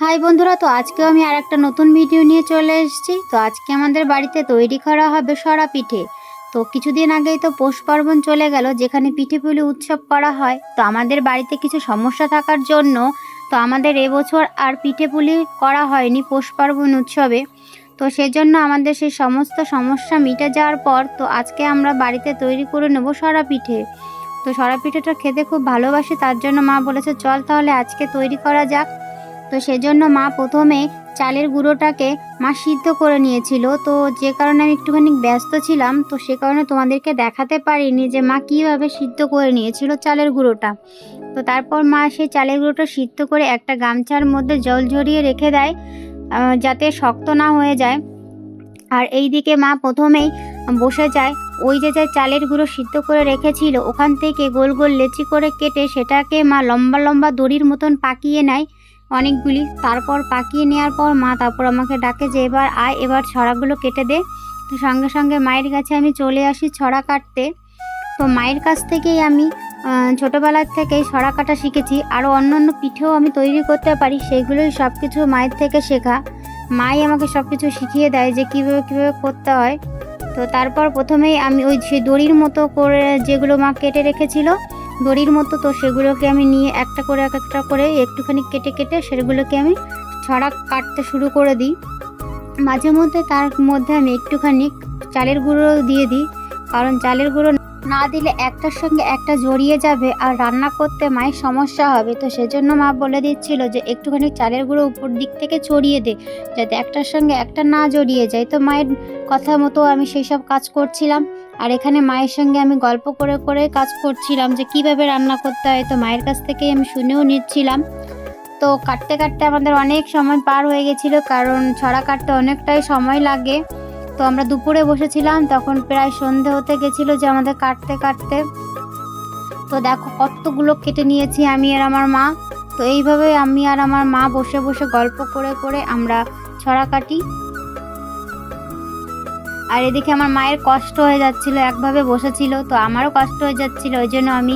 High বন্ধুরা, তো আজকেও আমি আর একটা নতুন ভিডিও নিয়ে চলে এসেছি। তো আজকে আমাদের বাড়িতে তৈরি করা হবে সরা পিঠে। তো কিছুদিন আগেই তো পৌষ পার্বণ চলে গেল, যেখানে পিঠে পুলি উৎসব করা হয়। তো আমাদের বাড়িতে কিছু সমস্যা থাকার জন্য তো আমাদের এবছর আর পিঠে পুলি করা হয়নি পৌষ পার্বণ উৎসবে। তো সেজন্য আমাদের সেই সমস্ত সমস্যা মিটে যাওয়ার পর তো আজকে আমরা বাড়িতে তৈরি করে নেব সরা পিঠে। তো সরা পিঠেটা খেতে খুব ভালোবাসি, তার জন্য মা বলেছে, চল তাহলে আজকে তৈরি করা যাক। তো সেজন্য মা প্রথমে চালের গুঁড়োটাকে মা সিদ্ধ করে নিয়েছিল। তো যে কারণে আমি একটুখানি ব্যস্ত ছিলাম, তো সে কারণে তোমাদেরকে দেখাতে পারিনি যে মা কীভাবে সিদ্ধ করে নিয়েছিল চালের গুঁড়োটা। তো তারপর মা সেই চালের গুঁড়োটা সিদ্ধ করে একটা গামছার মধ্যে জল ঝরিয়ে রেখে দেয় যাতে শক্ত না হয়ে যায়। আর এই দিকে মা প্রথমেই বসে যায়, ওই যে যে চালের গুঁড়ো সিদ্ধ করে রেখেছিল, ওখান থেকে গোল গোল লেচি করে কেটে সেটাকে মা লম্বা লম্বা দড়ির মতন পাকিয়ে নেয়। অনেকগুলি। তারপর পাকিয়ে নেওয়ার পর মা তারপর আমাকে ডাকে যে, এবার আয়, এবার ছড়াগুলো কেটে দে। তো সঙ্গে সঙ্গে মায়ের কাছে আমি চলে আসি ছড়া কাটতে। তো মায়ের কাছ থেকেই আমি ছোটোবেলার থেকেই ছড়া কাটা শিখেছি। আরও অন্য অন্য পিঠেও আমি তৈরি করতে পারি, সেইগুলোই সব কিছু মায়ের থেকে শেখা। মাই আমাকে সব কিছু শিখিয়ে দেয় যে, কীভাবে কীভাবে করতে হয়। তো তারপর প্রথমেই আমি ওই দড়ির মতো করে যেগুলো মা কেটে রেখেছিল দড়ির মতো তো সেগুলোকে আমি নিয়ে একটা করে এক একটা করে একটুখানি কেটে কেটে সেগুলোকে আমি ছড়া কাটতে শুরু করে দিই। মাঝে মধ্যে তার মধ্যে আমি একটুখানি চালের গুঁড়ো দিয়ে দিই, কারণ চালের গুঁড়ো না দিলে একটার সঙ্গে একটা জড়িয়ে যাবে আর রান্না করতে মায়ের সমস্যা হবে। তো সেজন্য মা বলে দিচ্ছিল যে, একটুখানি চালের গুঁড়ো উপর দিক থেকে ছড়িয়ে দে, যাতে একটার সঙ্গে একটা না জড়িয়ে যায়। তো মায়ের কথা মতো আমি সেই সব কাজ করছিলাম। আর এখানে মায়ের সঙ্গে আমি গল্প করে করে কাজ করছিলাম যে, কীভাবে রান্না করতে হয়। তো মায়ের কাছ থেকেই আমি শুনেও নিচ্ছিলাম। তো কাটতে কাটতে আমাদের অনেক সময় পার হয়ে গেছিল, কারণ ছড়া কাটতে অনেকটাই সময় লাগে। তো আমরা দুপুরে বসেছিলাম, তখন প্রায় সন্ধে হতে গেছিল যে আমাদের কাটতে কাটতে। তো দেখো কতগুলো কেটে নিয়েছি আমি আর আমার মা। তো এইভাবে আমি আর আমার মা বসে বসে গল্প করে করে আমরা ছড়া কাটি। আর এদিকে আমার মায়ের কষ্ট হয়ে যাচ্ছিল, একভাবে বসেছিল, তো আমারও কষ্ট হয়ে যাচ্ছিল, ওই জন্য আমি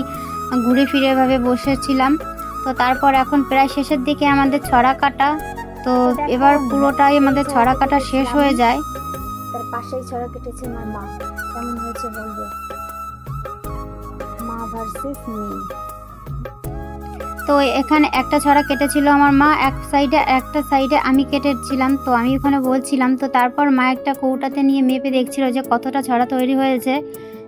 ঘুরে ফিরে এভাবে বসেছিলাম। তো তারপর এখন প্রায় শেষের দিকে আমাদের ছড়া কাটা, তো এবার পুরোটাই আমাদের ছড়া কাটা শেষ হয়ে যায়। তার পাশেই ছড়া কেটেছে আমার মা। কেমন হয়েছে বলবে? মা ভার্সেস মি তো এখানে একটা ছড়া কেটেছিল আমার মা, এক সাইডে একটা সাইডে আমি কেটেছিলাম। তো আমি ওখানে বলছিলাম, তো তারপর মা একটা কৌটাতে নিয়ে মেপে দেখছিল যে কতটা ছড়া তৈরি হয়েছে।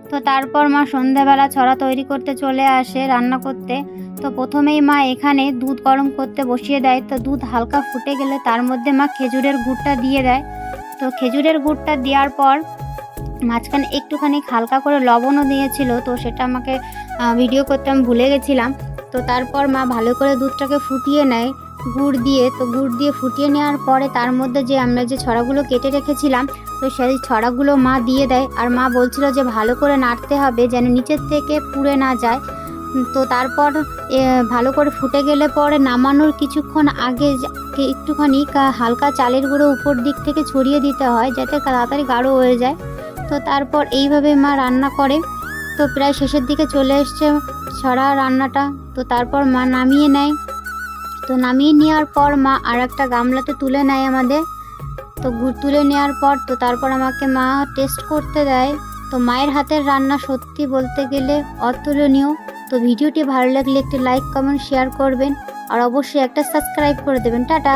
তো তারপর মা সন্ধ্যাবেলা ছড়া তৈরি করতে চলে আসে রান্না করতে। তো প্রথমেই মা এখানে দুধ গরম করতে বসিয়ে দেয়। তো দুধ হালকা ফুটে গেলে তার মধ্যে মা খেজুরের গুড়টা দিয়ে দেয়। তো খেজুরের গুড়টা দেওয়ার পর মাঝখানে একটুখানি হালকা করে লবণও দিয়েছিল, তো সেটা আমাকে ভিডিও করতে আমি ভুলে গেছিলাম। তো তারপর মা ভালো করে দুধটাকে ফুটিয়ে নেয়, গুড় দিয়ে। তো গুড় দিয়ে ফুটিয়ে নেওয়ার পরে তার মধ্যে যে আমরা যে ছড়াগুলো কেটে রেখেছিলাম, তো সেই ছড়াগুলো মা দিয়ে দেয়। আর মা বলছিল যে ভালো করে নাড়তে হবে যেন নিচের থেকে পুড়ে না যায়। তো তারপর ভালো করে ফুটে গেলে পরে নামানোর কিছুক্ষণ আগে একটুখানি হালকা চালের গুঁড়ো উপর দিক থেকে ছড়িয়ে দিতে হয় যাতে তাড়াতাড়ি গাঢ় হয়ে যায়। তো তারপর এইভাবে মা রান্না করে। তো প্রায় শেষের দিকে চলে এসছে ছড়া রান্নাটা। তো তারপর মা নামিয়ে নেয়। তো নামিয়ে নেওয়ার পর মা আর একটা গামলাতে তুলে নেয় আমাদের। তো গুড় তুলে নেওয়ার পর তো তারপর আমাকে মা টেস্ট করতে দেয়। তো মায়ের হাতের রান্না সত্যি বলতে গেলে অতুলনীয়। তো ভিডিওটি ভালো লাগলে একটি লাইক কমেন্ট শেয়ার করবেন। আর অবশ্যই একটা সাবস্ক্রাইব করে দেবেন। টাটা!